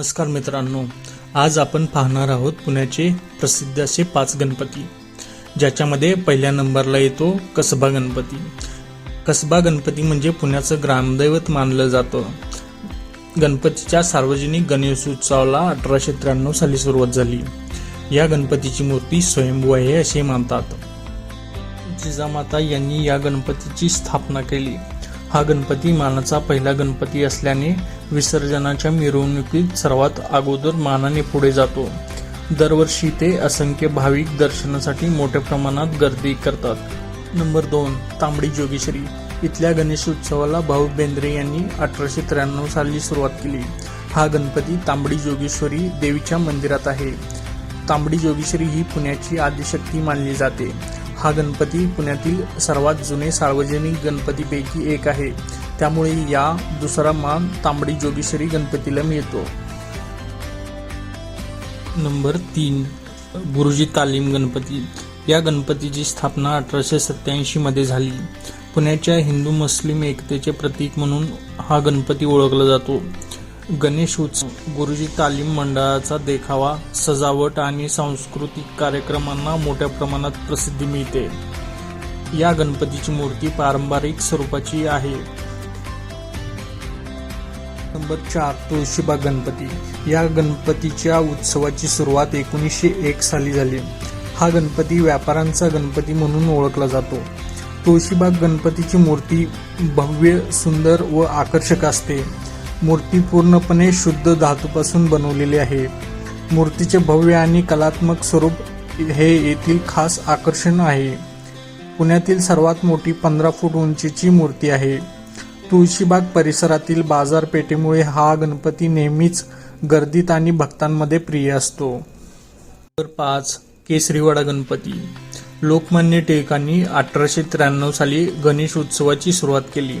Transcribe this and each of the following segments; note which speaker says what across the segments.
Speaker 1: नमस्कार मित्रांनो. आज आपण पाहणार आहोत पुण्याचे प्रसिद्ध असे पाच गणपती ज्याच्यामध्ये पहिल्या नंबरला येतो कसबा गणपती. कसबा गणपती म्हणजे पुण्याचं ग्रामदैवत मानलं जातं. गणपतीच्या सार्वजनिक गणेशोत्सवाला अठराशे त्र्याण्णव साली सुरुवात झाली. या गणपतीची मूर्ती स्वयंभू आहे असे मानतात. जिजामाता यांनी या गणपतीची स्थापना केली. हा गणपती मानाचा पहिला गणपती असल्याने विसर्जनाच्या मिरवणुकीत सर्वात अगोदर मानाने पुढे जातो. दरवर्षी ते असंख्य भाविक दर्शनासाठी मोठ्या प्रमाणात गर्दी करतात. नंबर दोन तांबडी जोगेश्वरी. इथल्या गणेशोत्सवाला भाऊ बेंद्रे यांनी अठराशे त्र्याण्णव साली सुरुवात केली. हा गणपती तांबडी जोगेश्वरी देवीच्या मंदिरात आहे. तांबडी जोगेश्वरी ही पुण्याची आदिशक्ती मानली जाते. हा गणपती पुण्यातील सर्वात जुने सार्वजनिक गणपतीपैकी एक आहे. त्यामुळे या दुसरा मान तांबडी जोगेश्वरी गणपतीला मिळतो. नंबर तीन गुरुजी तालीम गणपती. या गणपतीची स्थापना अठराशे सत्याऐंशी मध्ये झाली. पुण्याच्या हिंदू मुस्लिम एकतेचे प्रतीक म्हणून हा गणपती ओळखला जातो. गणेश उत्सव. गुरुजी तालीम मंडळाचा देखावा सजावट आणि सांस्कृतिक कार्यक्रमांना मोठ्या प्रमाणात प्रसिद्धी मिळते. या गणपतीची मूर्ती पारंपरिक स्वरूपाची आहे. नंबर चार तुळशीबाग गणपती. या गणपतीच्या उत्सवाची सुरुवात एकोणीसशे एक साली झाली. हा गणपती व्यापाऱ्यांचा गणपती म्हणून ओळखला जातो. तुळशीबाग गणपतीची मूर्ती भव्य सुंदर व आकर्षक असते. मूर्ती पूर्णपणे शुद्ध धातूपासून बनवलेली आहे. मूर्तीचे भव्य आणि कलात्मक स्वरूप हे येथील खास आकर्षण आहे. पुण्यातील सर्वात मोठी पंधरा फूट उंचीची मूर्ती आहे. तुळशीबाग परिसरातील बाजारपेठेमुळे हा गणपती नेहमीच गर्दीत आणि भक्तांमध्ये प्रिय असतो. नंबर पाच केसरीवाडा गणपती. लोकमान्य टिळकांनी अठराशे त्र्याण्णव साली गणेश उत्सवाची सुरुवात केली.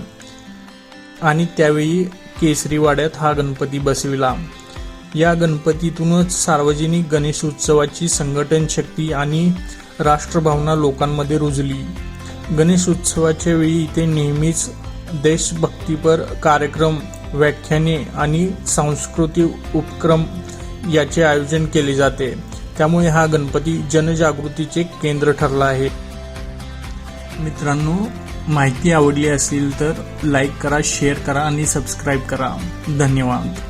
Speaker 1: आणि त्यावेळी केसरीवाड्यात हा गणपती बसविला. या गणपतीतूनच सार्वजनिक गणेश उत्सवाची संघटन शक्ती आणि राष्ट्रभावना लोकांमध्ये रुजली. गणेश उत्सवाच्या वेळी इथे नेहमीच देशभक्तीपर कार्यक्रम व्याख्याने आणि सांस्कृतिक उपक्रम याचे आयोजन केले जाते. त्यामुळे हा गणपती जनजागृतीचे केंद्र ठरला आहे. मित्रांनो माहिती आवडली असेल तर लाईक करा शेअर करा आणि सबस्क्राईब करा. धन्यवाद.